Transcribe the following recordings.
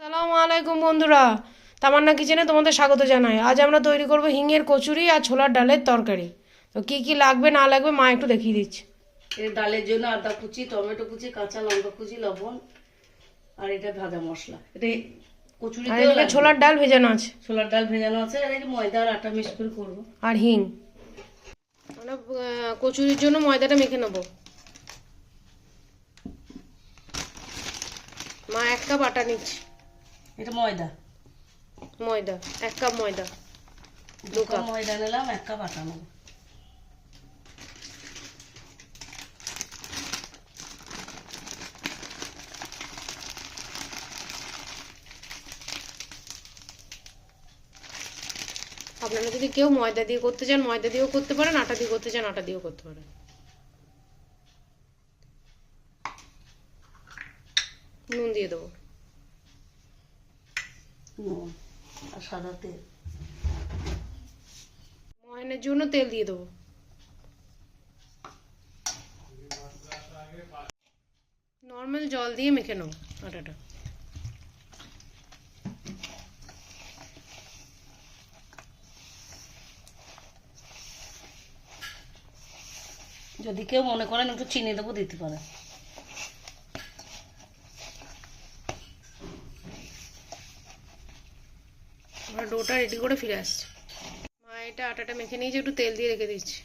সালামু আলাইকুম বন্ধুরা। তামান্না কিচেনে তোমাদের স্বাগত জানাই। আজ আমরা তৈরি করব হিঙের কচুরি আর ছোলার ডালের তরকারি। তো কি কি লাগবে না লাগবে মা একটু দেখিয়ে দিচ্ছে। এর ডালের জন্য আদা কুচি টমেটো কুচি কাঁচা লঙ্কা কুচি লবণ আর এটা ভাজা মশলা। এটা কচুরি ছোলার ডাল ভেজানো আছে। ছোলার ডাল ভেজানো আছে আর এই ময়দা আর আটা মিক্স করে করব। আর হিং। আমরা কচুরির জন্য ময়দাটা মেখে নেব। মা এক কাপ আটা নিচ্ছে। এটা ময়দা। ময়দা এক কাপ ময়দা। দু কাপ। ময়দা নিলাম এক কাপ আটা নেব আপনারা যদি কেউ ময়দা দিয়ে করতে চান ময়দা দিয়েও করতে পারেন আটা দিয়ে করতে চান আটা দিয়েও করতে পারেন। নুন দিয়ে দেবো। নুন আর সাদা তেল। ময়নের জন্য তেল দিয়ে দেবো। নর্মাল জল দিয়ে মেখে নেব আটাটা। যদি কেউ মনে করেন একটু চিনি দেবো দিতে পারে আমরা ডোটা রেডি করে ফিরে আসছি। মা এটা আটাটা মেখে নিয়েছে একটু তেল দিয়ে রেখে দিচ্ছি।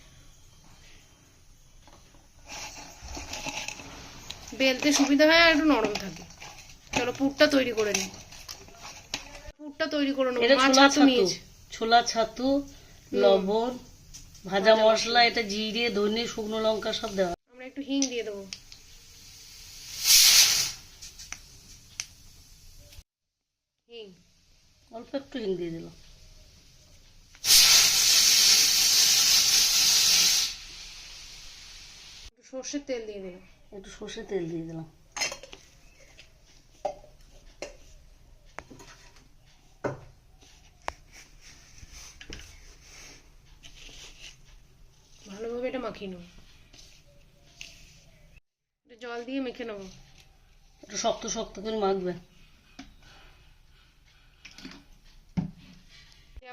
বেলতে সুবিধা হয় আর একটু নরম থাকে। চলো পুরটা তৈরি করে নিই। পুরটা তৈরি করে নেব। ছোলা ছাতু ছাতু। ছোলা ছাতু লবণ ভাজা মশলা। এটা জিরে ধনে শুকনো লঙ্কা সব দেওয়া। আমরা একটু হিং দিয়ে দেবো হিং অল্প একটু হিং দিয়ে দিলাম। একটু সর্ষের তেল দিয়ে দিলাম। একটু সর্ষে তেল দিয়ে দিলাম। ভালোভাবে এটা মাখিয়ে নেব। জল দিয়ে মেখে নেব। একটু শক্ত শক্ত করে মাখবে।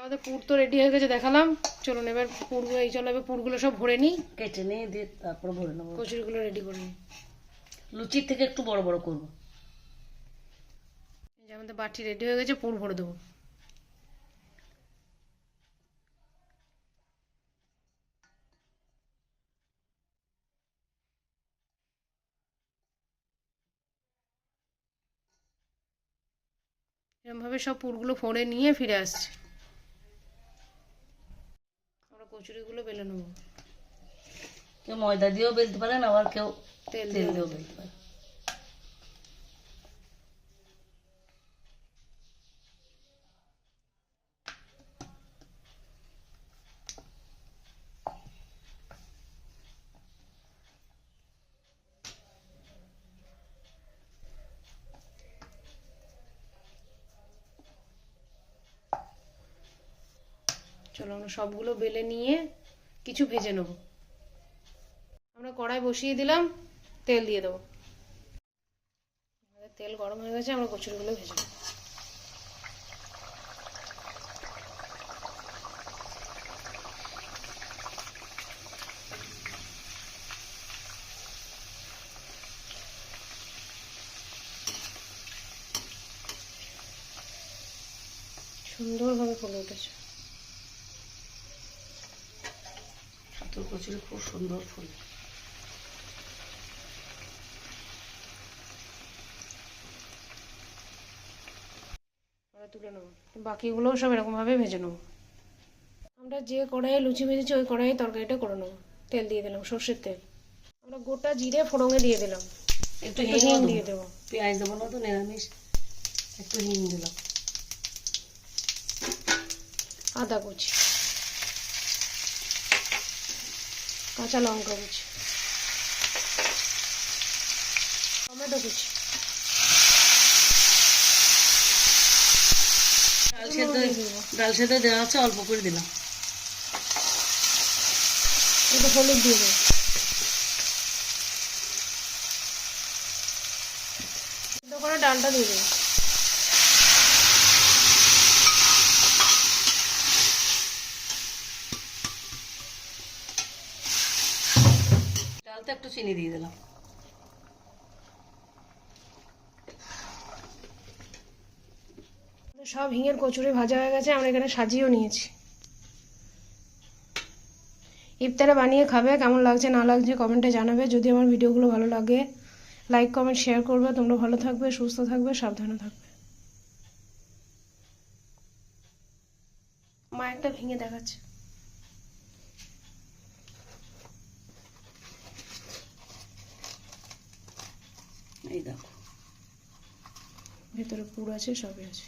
আমাদের পুর তো রেডি হয়ে গেছে দেখালাম। চলুন এবার পুরগুলো এই চলো এবার পুরগুলো সব ভরে নিই। কেটে নিয়ে দিয়ে তারপর ভরে নেব। কচুরিগুলো রেডি করে নিই। লুচির থেকে একটু বড় বড় করব। আমাদের বাটি রেডি হয়ে গেছে পুর ভরে দেবো। এরকমভাবে সব পুরগুলো ফোড়ে নিয়ে ফিরে আসছে। কচুরিগুলো বেলে নেব। কেউ ময়দা দিয়েও বেলতে পারেন আবার কেউ তেল তেল দিয়েও বেলতে পারে চলো আমরা সবগুলো বেলে নিয়ে কিছু ভেজে নেব। আমরা কড়াই বসিয়ে দিলাম, তেল দিয়ে দেবো। তেল গরম হয়ে গেছে, আমরা কচুরিগুলো ভেজে নেব। সুন্দরভাবে ফুলে উঠেছে। ছাতুর কচুরি খুব সুন্দর ফুল। আমরা তুলে নেব। বাকিগুলোও সব এরকমভাবে ভেজে নেব। আমরা যে কড়াইয়ে লুচি ভেজেছি ওই কড়াইয়ে তরকারিটা করে নেব। তেল দিয়ে দিলাম সর্ষের তেল। আমরা গোটা জিরে ফোড়ঙে দিয়ে দিলাম। একটু হিং দিয়ে দেবো। পেঁয়াজ দেবো না তো নিরামিষ। একটু হিং দিলাম। আদা কুচি। কাঁচা লঙ্কা কুচি। টমেটো কুচি। ডাল সেদ্ধ ডাল সেদ্ধ দেওয়া আছে অল্প করে দিলাম। একটু হলুদ দিয়ে দেবো। সিদ্ধ করা ডালটা দিয়ে দেবো। ডালতে একটু চিনি দিয়ে দিলাম। সব হিঙের কচুরি ভাজা হয়ে গেছে, আমরা এখানে সাজিয়েও নিয়েছি। ইফতারে বানিয়ে খাবে, কেমন লাগছে না লাগছে কমেন্টে জানাবে। যদি আমার ভিডিওগুলো ভালো লাগে, লাইক, কমেন্ট, শেয়ার করবে। তোমরা ভালো থাকবে, সুস্থ থাকবে, সাবধানে থাকবে। মা একটা ভেঙে দেখাচ্ছে এই দেখো ভেতরে পুর আছে সবই আছে।